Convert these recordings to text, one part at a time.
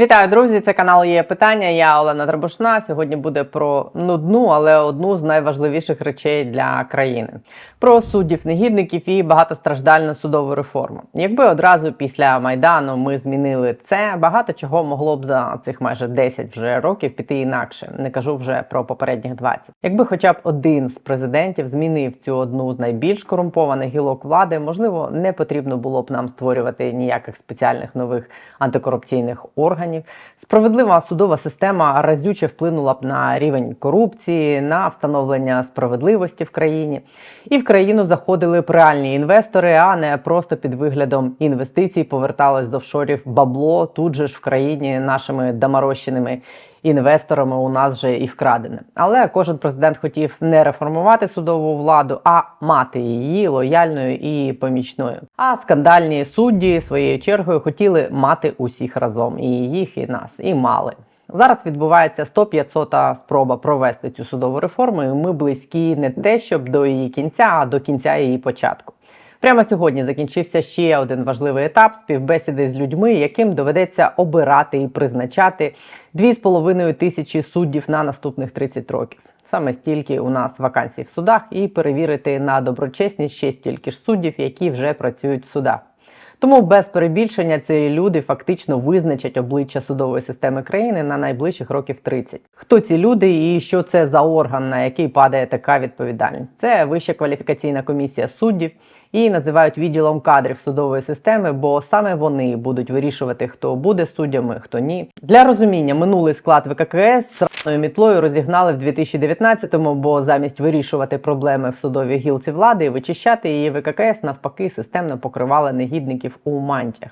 Вітаю, друзі! Це канал є питання. Я Олена Требушна. Сьогодні буде про нудну, але одну з найважливіших речей для країни: про суддів, негідників і багатостраждальну судову реформу. Якби одразу після майдану ми змінили це, багато чого могло б за цих майже 10 вже років піти інакше. Не кажу вже про попередніх 20. Якби хоча б один з президентів змінив цю одну з найбільш корумпованих гілок влади, можливо, не потрібно було б нам створювати ніяких спеціальних нових антикорупційних органів. Справедлива судова система разюче вплинула б на рівень корупції, на встановлення справедливості в країні, і в країну заходили б реальні інвестори, а не просто під виглядом інвестицій поверталось з офшорів бабло тут же ж в країні нашими доморощеними інвесторами у нас же і вкрадене. Але кожен президент хотів не реформувати судову владу, а мати її лояльною і помічною. А скандальні судді своєю чергою хотіли мати усіх разом, і їх, і нас, і мали. Зараз відбувається 100-500 спроба провести цю судову реформу. і Ми близькі не те, щоб до її кінця, а до кінця її початку. Прямо сьогодні закінчився ще один важливий етап співбесіди з людьми, яким доведеться обирати і призначати 2,5 тисячі суддів на наступних 30 років. Саме стільки у нас вакансій в судах, і перевірити на доброчесність ще стільки ж суддів, які вже працюють в судах. Тому без перебільшення ці люди фактично визначать обличчя судової системи країни на найближчих років 30. Хто ці люди і що це за орган, на який падає така відповідальність? Це Вища кваліфікаційна комісія суддів і називають відділом кадрів судової системи, бо саме вони будуть вирішувати, хто буде суддями, хто ні. Для розуміння минулий склад ВККС сраною мітлою розігнали в 2019-му, бо замість вирішувати проблеми в судовій гілці влади і вичищати її ВККС навпаки системно покривали негідників у мантіях.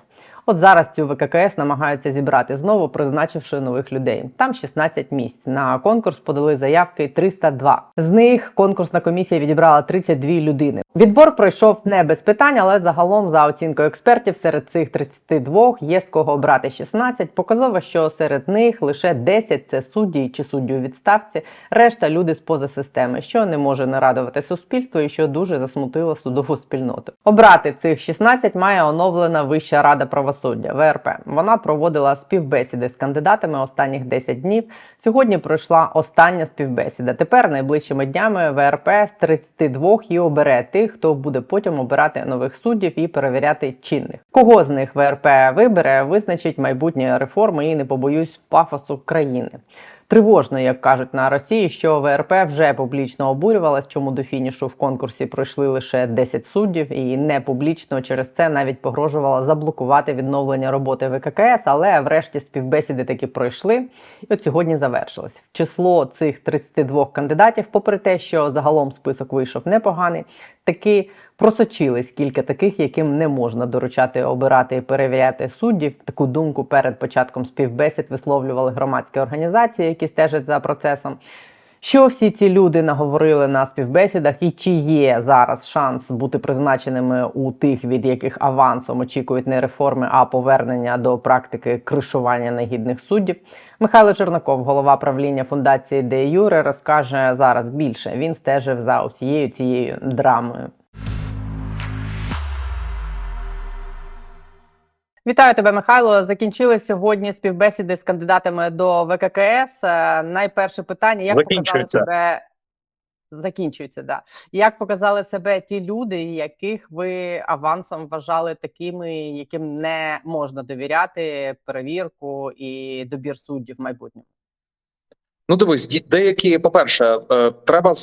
От зараз цю ВККС намагаються зібрати знову, призначивши нових людей. Там 16 місць. На конкурс подали заявки 302. З них конкурсна комісія відібрала 32 людини. Відбор пройшов не без питань, але загалом, за оцінкою експертів, серед цих 32 є з кого обрати 16. Показово, що серед них лише 10 – це судді чи судді у відставці, решта люди з поза системи, що не може не радувати суспільство і що дуже засмутило судову спільноту. Обрати цих 16 має оновлена Вища рада правосуддя ВРП. Вона проводила співбесіди з кандидатами останніх 10 днів. Сьогодні пройшла остання співбесіда. Тепер найближчими днями ВРП з 32 і обере тих, хто буде потім обирати нових суддів і перевіряти чинних. Кого з них ВРП вибере, визначить майбутні реформи і не побоюсь пафосу країни. Тривожно, як кажуть на Росії, що ВРП вже публічно обурювалась, чому до фінішу в конкурсі пройшли лише 10 суддів, і не публічно через це навіть погрожувала заблокувати відновлення роботи ВККС, але врешті співбесіди таки пройшли. І от сьогодні завершилось. В число цих 32 кандидатів, попри те, що загалом список вийшов непоганий, таки просочились кілька таких, яким не можна доручати обирати і перевіряти суддів. Таку думку перед початком співбесід висловлювали громадські організації, які стежать за процесом. Що всі ці люди наговорили на співбесідах, і чи є зараз шанс бути призначеними у тих, від яких авансом очікують не реформи, а повернення до практики кришування негідних суддів? Михайло Чернаков, голова правління фундації Де Юре, розкаже зараз більше. Він стежив за усією цією драмою. Вітаю тебе, Михайло. Закінчили сьогодні співбесіди з кандидатами до ВККС. Е, Найперше питання: як показали себе закінчується, да як показали себе ті люди, яких ви авансом вважали такими, яким не можна довіряти перевірку і добір суддів в майбутньому? Ну, дивись, деякі, по-перше, е, треба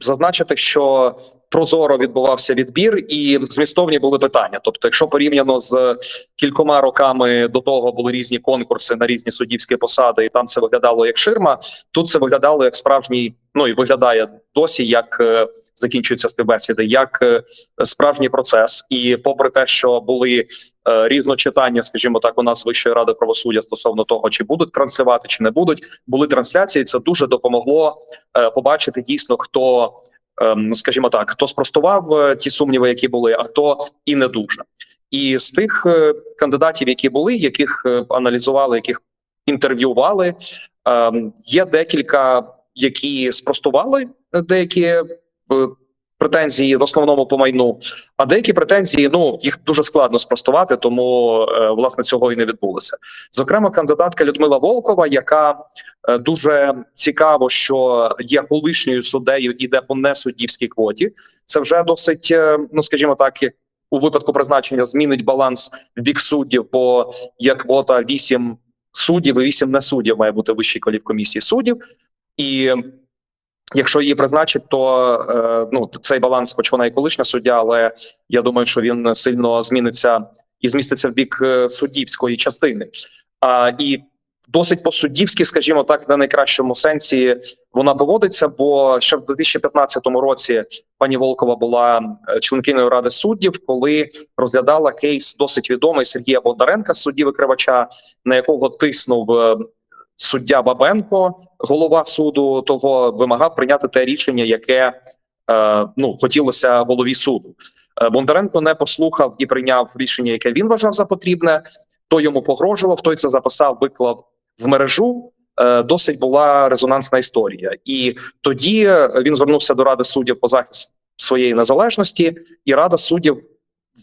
зазначити, що прозоро відбувався відбір, і змістовні були питання. Тобто, якщо порівняно з кількома роками до того були різні конкурси на різні суддівські посади, і там це виглядало як ширма, тут це виглядало як справжній, ну і виглядає досі, як е, закінчуються співбесіди, як е, справжній процес. І попри те, що були е, різночитання, скажімо так, у нас Вищої ради правосуддя стосовно того, чи будуть транслювати, чи не будуть, були трансляції. Це дуже допомогло е, побачити дійсно, хто, скажімо так, хто спростував е, ті сумніви, які були, а хто і не дуже. І з тих е, кандидатів, які були, яких е, аналізували, яких інтерв'ювали, ем, є декілька, які спростували деякі претензії в основному по майну. А деякі претензії, ну їх дуже складно спростувати, тому е, власне цього і не відбулося. Зокрема, кандидатка Людмила Волкова, яка е, дуже цікаво, що є колишньою суддею, іде по несуддівській квоті. Це вже досить, е, ну скажімо так, у випадку призначення змінить баланс в бік суддів, бо є квота 8 суддів і 8 несуддів має бути вищій кваліфкомісії суддів. І якщо її призначить, то е, ну цей баланс, хоч вона і колишня суддя, але я думаю, що він сильно зміниться і зміститься в бік е, суддівської частини. А і досить по-суддівськи, скажімо так, на найкращому сенсі вона поводиться. Бо ще в 2015 році пані Волкова була е, членкиною ради суддів, коли розглядала кейс досить відомий Сергія Бондаренка, судді викривача, на якого тиснув. Суддя Бабенко, голова суду, того вимагав прийняти те рішення, яке е, ну хотілося голові суду. Е, Бондаренко не послухав і прийняв рішення, яке він вважав за потрібне. Той йому погрожував, той це записав, виклав в мережу. Е, досить була резонансна історія, і тоді він звернувся до ради суддів по захист своєї незалежності, і рада суддів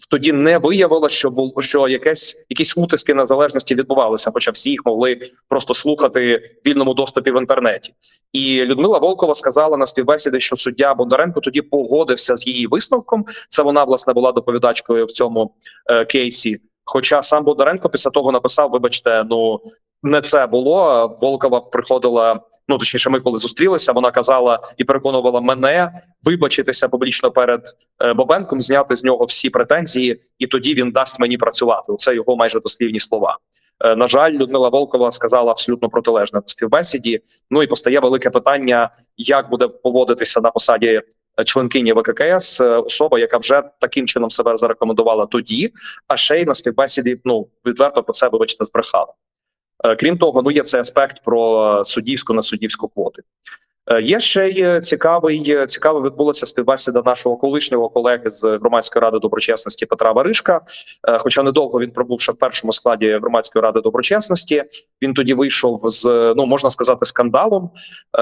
тоді не виявила, що було що якесь якісь утиски незалежності відбувалися, хоча всі їх могли просто слухати в вільному доступі в інтернеті. І Людмила Волкова сказала на співбесіді, що суддя Бондаренко тоді погодився з її висновком. Це вона власне була доповідачкою в цьому е, кейсі. Хоча сам Бондаренко після того написав: Вибачте, ну не це було. Волкова приходила. Ну точніше, ми коли зустрілися, вона казала і переконувала мене вибачитися публічно перед е, Бабенком, зняти з нього всі претензії, і тоді він дасть мені працювати. Це його майже дослівні слова. Е, На жаль, Людмила Волкова сказала абсолютно протилежне в співбесіді. Ну і постає велике питання, як буде поводитися на посаді е, членкині ВККС особа, яка вже таким чином себе зарекомендувала тоді, а ще й на співбесіді ну відверто про це вибачте збрехала. Е, Крім того, ну є цей аспект про суддівську на суддівську квоти. Е, Є ще й цікавий е, цікаво відбулася співбесіда нашого колишнього колеги з громадської ради доброчесності Петра Варишка. Хоча недовго він пробув ще в першому складі громадської ради доброчесності. Він тоді вийшов з ну можна сказати скандалом,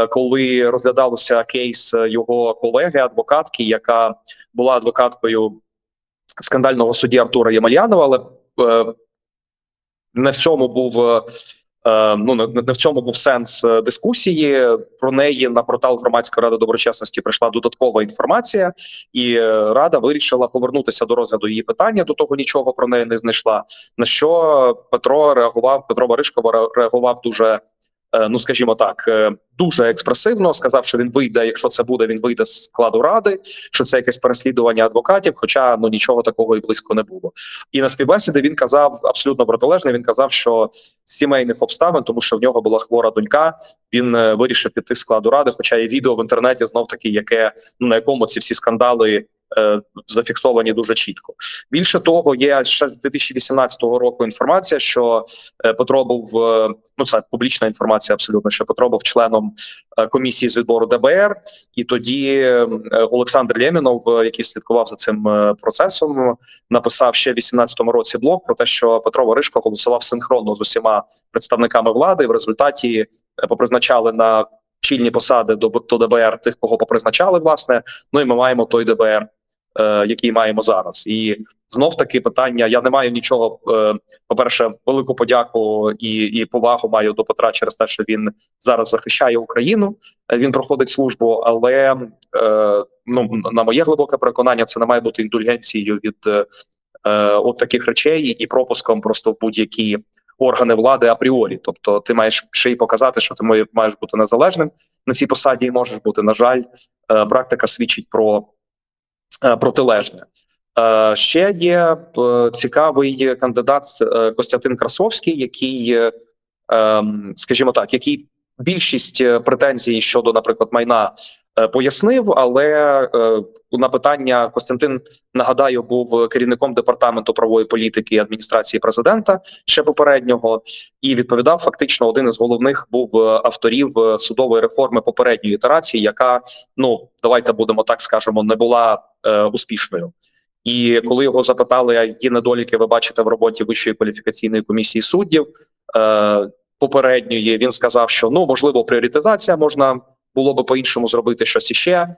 коли розглядався кейс його колеги, адвокатки, яка була адвокаткою скандального судді Артура Ємельянова, але не в цьому був. е, е, Ну не, в цьому був сенс е, дискусії. Про неї на портал громадської ради доброчесності прийшла додаткова інформація, і рада вирішила повернутися до розгляду її питання. До того нічого про неї не знайшла. На що Петро реагував? Петро Баришкова ре- реагував дуже. Е, Ну, скажімо так, е, дуже експресивно сказав, що він вийде. Якщо це буде, він вийде з складу ради. Що це якесь переслідування адвокатів, хоча ну нічого такого і близько не було. І на співбесіді він казав абсолютно протилежне. Він казав, що сімейних обставин, тому що в нього була хвора донька, він е, вирішив піти з складу ради. Хоча є відео в інтернеті знов таки, яке ну на якому ці всі скандали. Е, Зафіксовані дуже чітко. Більше того, є ще з 2018 року інформація, що е, Петро був е, ну це публічна інформація, абсолютно що Петро був членом комісії з відбору ДБР, і тоді Олександр Лємінов, який слідкував за цим процесом, написав ще в 18 році блог про те, що Петро Варишко голосував синхронно з усіма представниками влади. І в результаті попризначали на чільні посади до, ДБР тих, кого попризначали, власне. Ну і ми маємо той ДБР, який маємо зараз. І знов таки питання: я не маю нічого. Е, по-перше, велику подяку і, і повагу маю до Петра через те, що він зараз захищає Україну. Е, Він проходить службу, але е, ну на моє глибоке переконання, це не має бути індульгенцією від е, е, от таких речей і пропуском просто в будь-які органи влади апріорі. Тобто, ти маєш ще й показати, що ти маєш бути незалежним на цій посаді, і можеш бути. На жаль, е, практика свідчить про е, протилежне. Е, Ще є е, цікавий кандидат е, Костянтин Красовський, який, е, ем, скажімо так, який більшість е, претензій щодо, наприклад, майна е, пояснив, але е, на питання Костянтин нагадаю був керівником департаменту правової політики адміністрації президента ще попереднього, і відповідав фактично один із головних був е, авторів е, судової реформи попередньої ітерації, яка ну давайте будемо так скажемо, не була е, успішною. І коли його запитали, які недоліки ви бачите в роботі Вищої кваліфікаційної комісії суддів е, попередньої, він сказав, що ну можливо пріоритизація можна було би по іншому зробити щось іще.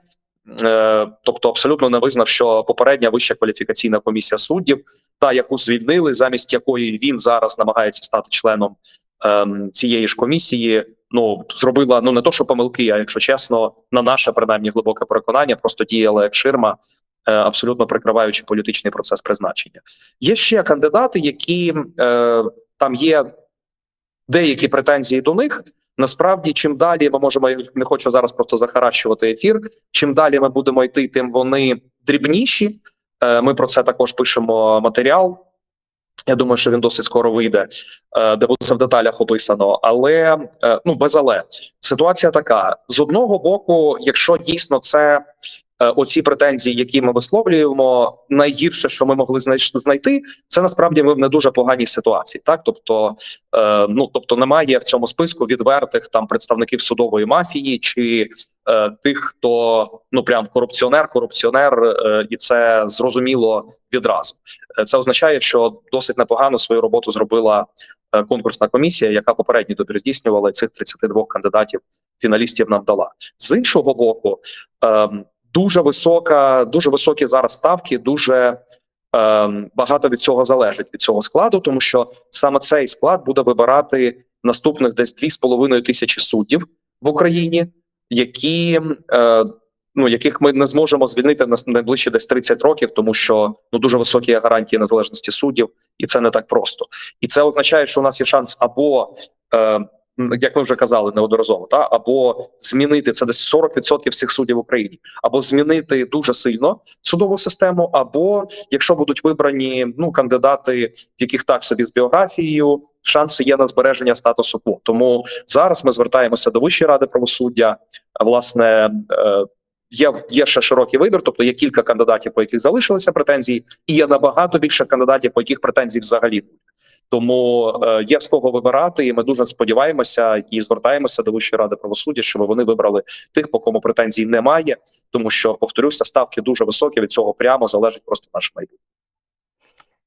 е, тобто абсолютно не визнав, що попередня вища кваліфікаційна комісія суддів, та яку звільнили, замість якої він зараз намагається стати членом ем, цієї ж комісії. Ну зробила ну не то, що помилки, а якщо чесно, на наше принаймні глибоке переконання, просто діяла як ширма, е, абсолютно прикриваючи політичний процес призначення. Є ще кандидати, які е, там є деякі претензії до них. Насправді, чим далі ми можемо не хочу зараз просто захаращувати ефір. Чим далі ми будемо йти, тим вони дрібніші. Е, Ми про це також пишемо матеріал. Я думаю, що він досить скоро вийде, е, де буде це в деталях описано. Але е, ну без але ситуація така: з одного боку, якщо дійсно це оці претензії, які ми висловлюємо, найгірше, що ми могли знайти, це насправді ми в не дуже поганій ситуації. Так, тобто, е, ну тобто, немає в цьому списку відвертих там представників судової мафії чи е, тих, хто ну прям корупціонер, корупціонер, е, і це зрозуміло відразу. Е, Це означає, що досить непогано свою роботу зробила е, конкурсна комісія, яка попередній добір здійснювала цих 32 кандидатів фіналістів нам дала. З іншого боку, ем, дуже висока, дуже високі зараз ставки, дуже ем, багато від цього залежить від цього складу, тому що саме цей склад буде вибирати наступних десь 2,5 тисячі суддів в Україні, які е, ну яких ми не зможемо звільнити на найближчі десь 30 років, тому що ну дуже високі гарантії незалежності суддів, і це не так просто. І це означає, що у нас є шанс або е, як ми вже казали неодноразово, та або змінити це десь 40% всіх суддів в Україні, або змінити дуже сильно судову систему, або якщо будуть вибрані ну кандидати, яких так собі з біографією, шанси є на збереження статусу кво. Тому зараз ми звертаємося до Вищої ради правосуддя. Власне, е, є, є ще широкий вибір, тобто є кілька кандидатів, по яких залишилися претензії, і є набагато більше кандидатів, по яких претензій взагалі немає. Тому е, є з кого вибирати, і ми дуже сподіваємося і звертаємося до Вищої ради правосуддя, щоб вони вибрали тих, по кому претензій немає, тому що повторюся, ставки дуже високі. Від цього прямо залежить просто наше майбутнє.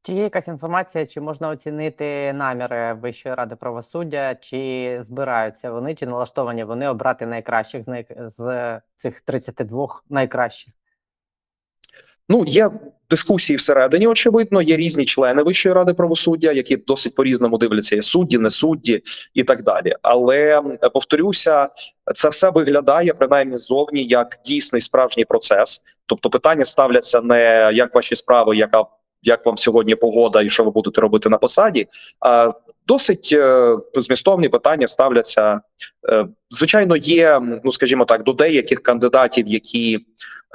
Чи є якась інформація, чи можна оцінити наміри Вищої ради правосуддя, чи збираються вони, чи налаштовані вони обрати найкращих з цих 32 найкращих? Ну є дискусії всередині. Очевидно, є різні члени Вищої ради правосуддя, які досить по різному дивляться: є судді, не судді і так далі. Але повторюся, це все виглядає принаймні ззовні як дійсний справжній процес. Тобто, питання ставляться не як ваші справи, яка як вам сьогодні погода, і що ви будете робити на посаді. А досить е, змістовні питання ставляться. Е, звичайно, є ну, скажімо так, до деяких кандидатів, які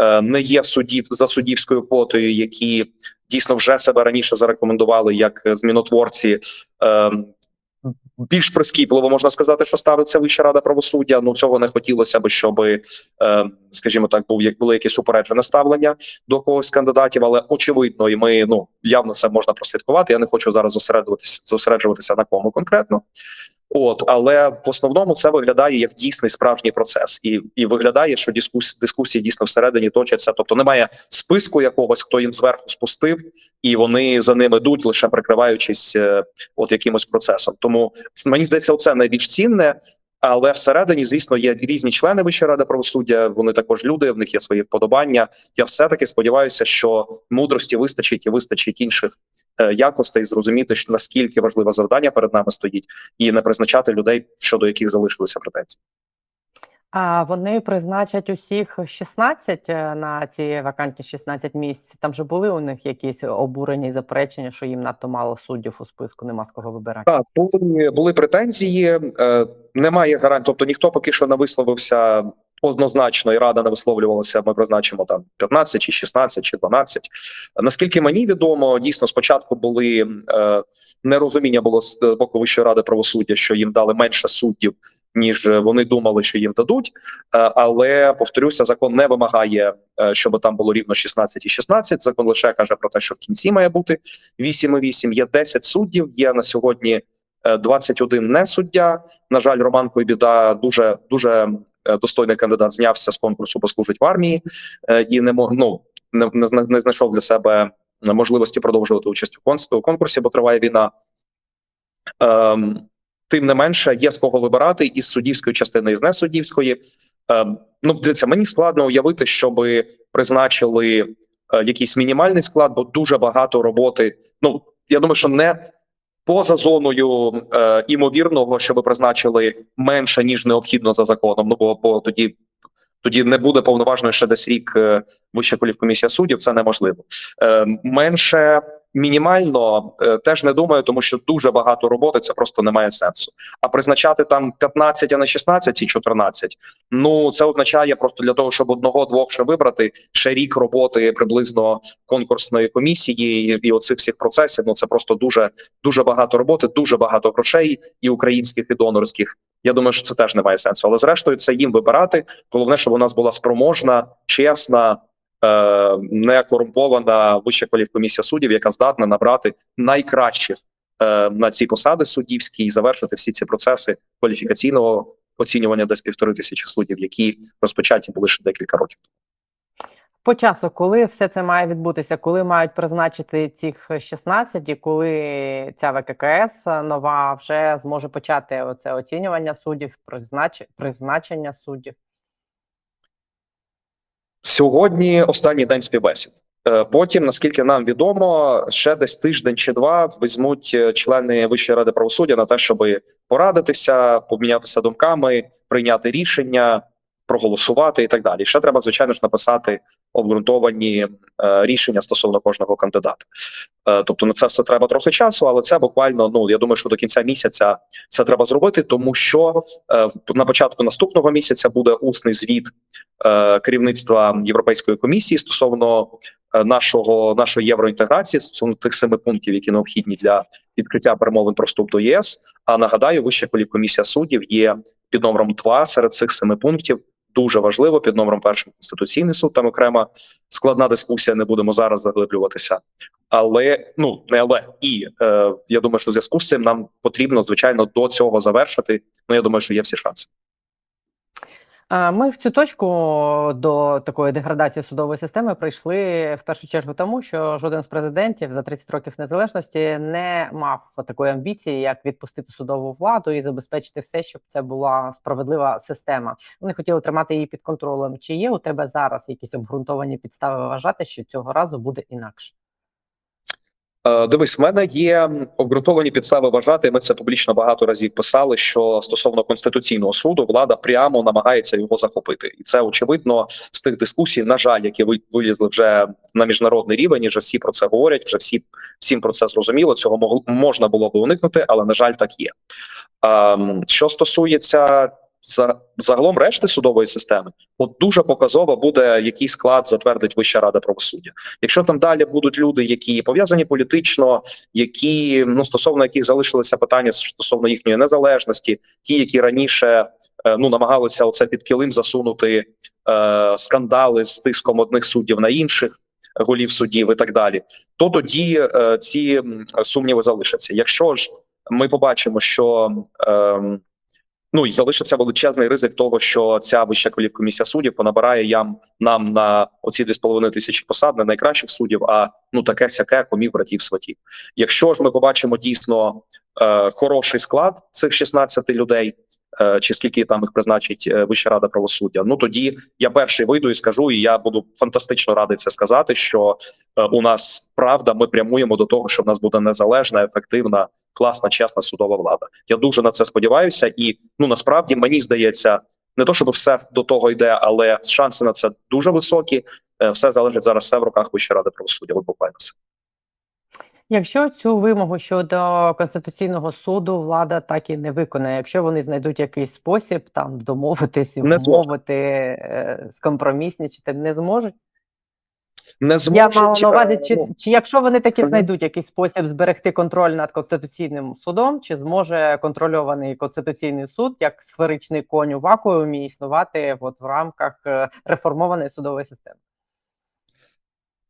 е, не є судів за суддівською квотою, які дійсно вже себе раніше зарекомендували як змінотворці. Більш прискіпливо можна сказати, що ставиться Вища рада правосуддя. Ну цього не хотілося б, щоб, е, скажімо так, був як було якесь упереджене ставлення до когось з кандидатів, але очевидно, і ми ну явно це можна прослідкувати. Я не хочу зараз зосереджуватися зосереджуватися на кому конкретно. От, але в основному це виглядає як дійсний справжній процес, і і виглядає, що дискусії дискусії дійсно всередині точаться. Тобто немає списку якогось, хто їм зверху спустив, і вони за ним йдуть, лише прикриваючись е, от якимось процесом. Тому мені здається, це найбільш цінне. Але всередині, звісно, є різні члени Вищої ради правосуддя. Вони також люди, в них є свої вподобання. Я все таки сподіваюся, що мудрості вистачить і вистачить інших якостей, зрозуміти, що наскільки важливе завдання перед нами стоїть, і не призначати людей, щодо яких залишилися претензії. А вони призначать усіх 16 е, на ці вакантні 16 місць. Там же були у них якісь обурені заперечення, що їм надто мало суддів у списку, нема з кого вибирати. Так, були були претензії. Е, немає гарантії, тобто ніхто поки що не висловився однозначно, і рада не висловлювалася. Ми призначимо там 15 чи 16 чи 12. Наскільки мені відомо, дійсно спочатку були е, нерозуміння було з боку Вищої ради правосуддя, що їм дали менше суддів. Ніж вони думали, що їм дадуть, Е, але повторюся, закон не вимагає, е, щоб там було рівно 16 і 16. Закон лише каже про те, що в кінці має бути 8 і 8. Є 10 суддів. Є на сьогодні е, 21 не суддя. На жаль, Роман Койбіда дуже дуже е, достойний кандидат. Знявся з конкурсу, послужить в армії е, і не мог ну не, не, зна- не знайшов для себе можливості продовжувати участь у конкурсі, бо триває війна. Ем, Тим не менше, є з кого вибирати із суддівської частини, і з несуддівської. Е, ну, дивіться, мені складно уявити, щоб призначили е, якийсь мінімальний склад, бо дуже багато роботи. Ну я думаю, що не поза зоною е, імовірного, щоб призначили менше ніж необхідно за законом. Ну бо, бо тоді. Тоді не буде повноважно ще десь рік е, Вища кваліфкомісія суддів, це неможливо. Е, менше мінімально е, теж не думаю, тому що дуже багато роботи це просто не має сенсу. А призначати там 15, а не 16 і 14, Ну це означає просто для того, щоб одного-двох ще вибрати ще рік роботи приблизно конкурсної комісії і, оцих всіх процесів. Ну це просто дуже дуже багато роботи, дуже багато грошей і українських і донорських. Я думаю, що це теж не має сенсу. Але зрештою, це їм вибирати. Головне, щоб у нас була спроможна, чесна, не корумпована вища кваліфкомісія суддів, яка здатна набрати найкращих е, на ці посади суддівські і завершити всі ці процеси кваліфікаційного оцінювання десь півтори тисячі суддів, які розпочаті були ще декілька років. По часу, коли все це має відбутися, коли мають призначити цих 16 і коли ця ВККС нова вже зможе почати оце оцінювання суддів, признач... призначення суддів? Сьогодні останній день співбесід. Е, Потім, наскільки нам відомо, ще десь тиждень чи два візьмуть е, члени Вищої ради правосуддя на те, щоб порадитися, помінятися думками, прийняти рішення, проголосувати і так далі. Ще треба, звичайно ж, написати обґрунтовані е, рішення стосовно кожного кандидата. Е, тобто на це все треба трохи часу, але це буквально ну я думаю, що до кінця місяця це треба зробити, тому що е, на початку наступного місяця буде усний звіт керівництва Європейської комісії стосовно нашого нашої євроінтеграції стосовно тих семи пунктів, які необхідні для відкриття перемовин про вступ до ЄС. А нагадаю, вища кваліфкомісія суддів є під номером 2 серед цих семи пунктів. Дуже важливо під номером першим конституційний суд. Там окрема складна дискусія. Не будемо зараз заглиблюватися. Але ну не але і е, я думаю, що в зв'язку з цим нам потрібно звичайно до цього завершити. Ну я думаю, що є всі шанси. Е, Ми в цю точку до такої деградації судової системи прийшли в першу чергу тому, що жоден з президентів за 30 років незалежності не мав такої амбіції, як відпустити судову владу і забезпечити все, щоб це була справедлива система. Вони хотіли тримати її під контролем. Чи є у тебе зараз якісь обґрунтовані підстави вважати, що цього разу буде інакше? Е, Дивись, в мене є обґрунтовані підстави вважати. Ми це публічно багато разів писали. Що стосовно конституційного суду влада прямо намагається його захопити, і це очевидно з тих дискусій, на жаль, які ви вилізли вже на міжнародний рівень. і Вже всі про це говорять. Вже всі всім про це зрозуміло. Цього можна було би уникнути, але на жаль, так є. Ем, Що стосується загалом решти судової системи, от дуже показово буде який склад затвердить Вища рада правосуддя. Якщо там далі будуть люди, які пов'язані політично, які ну стосовно яких залишилися питання стосовно їхньої незалежності, ті, які раніше е, ну намагалися оце під килим засунути е, скандали з тиском одних суддів на інших. Голів суддів і так далі, то тоді е, ці сумніви залишаться. Якщо ж ми побачимо, що е, Ну і залишиться величезний ризик того, що ця вища кваліфкомісія суддів понабирає ям нам на оці 2,5 тисячі посад не найкращих суддів, а ну таке сяке комів братів сватів. Якщо ж ми побачимо дійсно е, хороший склад цих 16 людей, чи скільки там їх призначить е, Вища рада правосуддя, ну тоді я перший вийду і скажу, і я буду фантастично радий це сказати. Що е, у нас правда, ми прямуємо до того, що в нас буде незалежна, ефективна класна, чесна судова влада. Я дуже на це сподіваюся, і ну насправді мені здається, не то, щоб все до того йде, але шанси на це дуже високі. Е, Все залежить зараз все в руках Вищої ради правосуддя. От буквально все. Якщо цю вимогу щодо конституційного суду влада так і не виконає, якщо вони знайдуть якийсь спосіб там домовитись, Не вмовити, е, скомпроміснічити, не зможуть. Не Я зможуть, мала на увазі, чи, ну, чи якщо вони таки знайдуть якийсь спосіб зберегти контроль над конституційним судом, чи зможе контрольований конституційний суд як сферичний конь у вакуумі існувати от в рамках е, реформованої судової системи?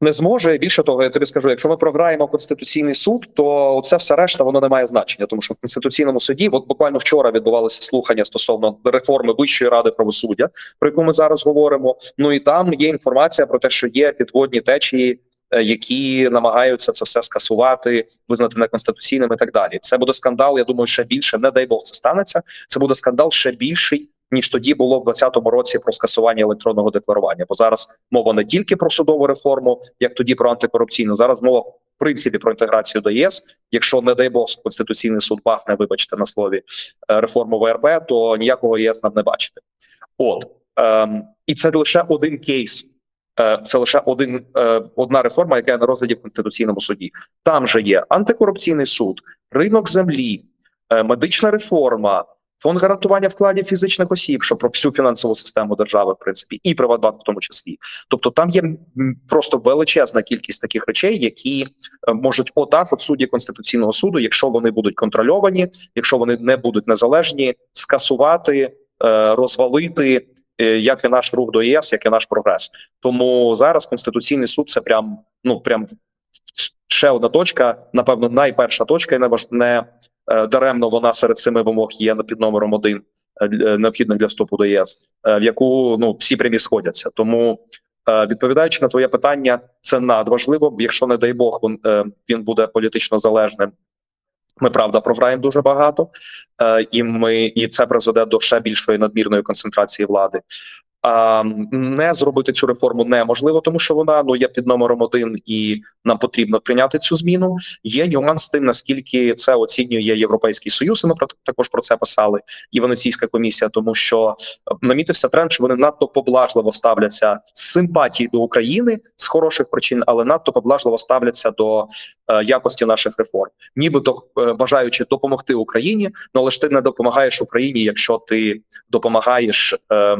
Не зможе. Більше того, я тобі скажу, якщо ми програємо конституційний суд, то це все решта воно не має значення, тому що в конституційному суді, от буквально вчора відбувалися слухання стосовно реформи Вищої ради правосуддя, про яку ми зараз говоримо. Ну і там є інформація про те, що є підводні течії е, які намагаються це все скасувати, визнати неконституційним і так далі. Це буде скандал. Я думаю, ще більше. Не дай Бог це станеться. Це буде скандал ще більший. Ніж тоді було в 2020 році про скасування електронного декларування, бо зараз мова не тільки про судову реформу, як тоді про антикорупційну. Зараз мова в принципі про інтеграцію до ЄС. Якщо не дай Бог конституційний суд бахне, вибачте на слові е, реформу ВРП, то ніякого ЄС нам не бачити. От ем, і це лише один кейс. Е, Це лише один е, одна реформа, яка є на розгляді в конституційному суді. Там же є антикорупційний суд, ринок землі, медична реформа, фонд гарантування вкладів фізичних осіб, що про всю фінансову систему держави, в принципі, і Приватбанк в тому числі. Тобто, там є просто величезна кількість таких речей, які е, можуть отак, от судді конституційного суду, якщо вони будуть контрольовані, якщо вони не будуть незалежні, скасувати, е, розвалити. е, Як і наш рух до ЄС, як і наш прогрес, тому зараз конституційний суд це прям ну прям ще одна точка, напевно, найперша точка, і не даремно вона серед семи вимог є під номером один е, е, необхідних для вступу до ЄС, е, в яку ну всі прямі сходяться. Тому е, відповідаючи на твоє питання, це надважливо. Якщо не дай Бог, він, е, він буде політично залежним. Ми правда програємо дуже багато, е, і ми і це призведе до ще більшої надмірної концентрації влади. Не зробити цю реформу неможливо, тому що вона ну є під номером один, і нам потрібно прийняти цю зміну. Є нюанс тим, наскільки це оцінює Європейський Союз. і Ми також про це писали, і Венеційська комісія, тому що намітився тренд, що вони надто поблажливо ставляться з симпатії до України з хороших причин, але надто поблажливо ставляться до е, якості наших реформ, нібито е, бажаючи допомогти Україні, ну але ж ти не допомагаєш Україні, якщо ти допомагаєш. Е,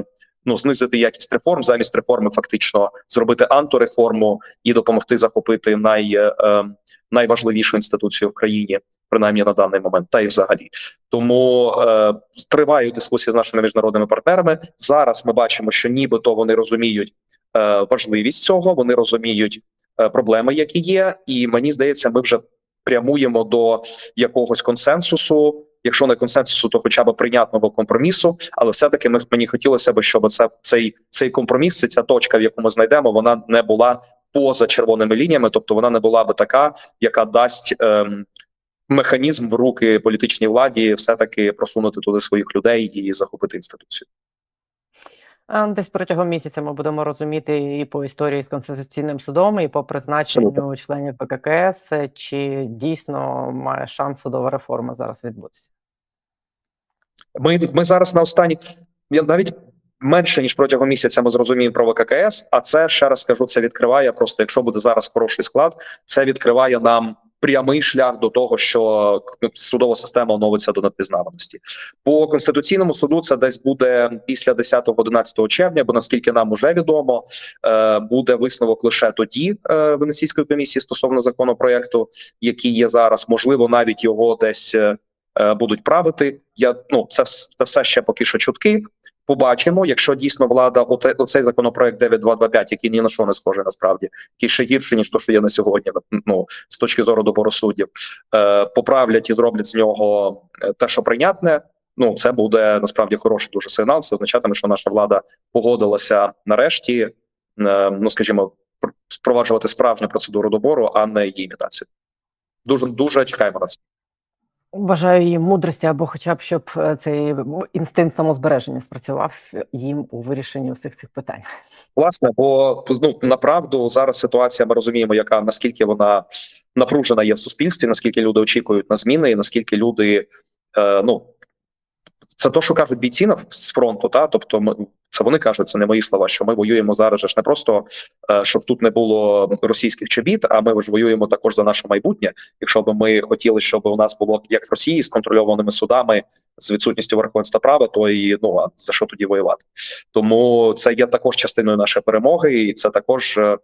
Ну, знизити якість реформ, замість реформи, фактично зробити антиреформу і допомогти захопити най, е, е, найважливішу інституцію в країні, принаймні на даний момент, та й взагалі. Тому е, тривають дискусії з нашими міжнародними партнерами. Зараз ми бачимо, що нібито вони розуміють е, важливість цього, вони розуміють е, проблеми, які є, і мені здається, ми вже прямуємо до якогось консенсусу. Якщо не консенсусу, то хоча б прийнятного компромісу, але все-таки ми мені хотілося б, щоб це цей цей компроміс, ця точка, в яку ми знайдемо, вона не була поза червоними лініями, тобто вона не була би така, яка дасть ем, механізм в руки політичній владі, все таки просунути туди своїх людей і захопити інституцію. Десь протягом місяця ми будемо розуміти і по історії з конституційним судом, і по призначенню членів ВККС, чи дійсно має шанс судова реформа зараз відбутися. Ми, ми зараз на останні я навіть менше ніж протягом місяця ми зрозуміємо про ВККС. А це ще раз скажу, це відкриває просто, якщо буде зараз хороший склад, це відкриває нам прямий шлях до того, що судова система оновиться до надпізнаваності. По конституційному суду це десь буде після 10-11 червня, бо наскільки нам уже відомо, е, буде висновок лише тоді е, Венеційської комісії стосовно законопроекту, який є зараз. Можливо, навіть його десь. е, Будуть правити, я ну це, це все ще поки що чутки. Побачимо, якщо дійсно влада оте, оцей законопроект 9225, який ні на що не схожий насправді, який ще гірше ніж то, що є на сьогодні. Ну з точки зору добору суддів, е, поправлять і зроблять з нього е, те, що прийнятне. Ну це буде насправді хороший дуже сигнал. Це означатиме, що наша влада погодилася нарешті, е, ну скажімо, пр- впроваджувати справжню процедуру добору, а не її імітацію. Дуже дуже чекаємо на це. Бажаю їм мудрості або хоча б щоб е, цей інстинкт самозбереження спрацював їм у вирішенні усіх цих питань. Власне, бо ну направду зараз ситуація ми розуміємо, яка наскільки вона напружена є в суспільстві, наскільки люди очікують на зміни, і наскільки люди е, ну це то, що кажуть бійці на з фронту, та тобто це вони кажуть, це не мої слова. Що ми воюємо зараз ж не просто е, щоб тут не було російських чобіт, а ми ж воюємо також за наше майбутнє. Якщо б ми хотіли, щоб у нас було як в Росії з контрольованими судами з відсутністю верховенства права, то і ну а за що тоді воювати? Тому це є також частиною нашої перемоги, і це також е,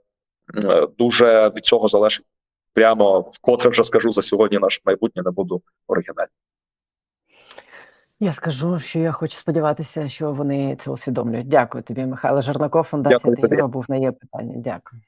е, дуже від цього залежить. Прямо вкотре вже скажу за сьогодні наше майбутнє не буду оригінальним. Я скажу, що я хочу сподіватися, що вони це усвідомлюють. Дякую тобі, Михайло Жернаков, фундація Дякую тобі. Був на є питання. Дякую.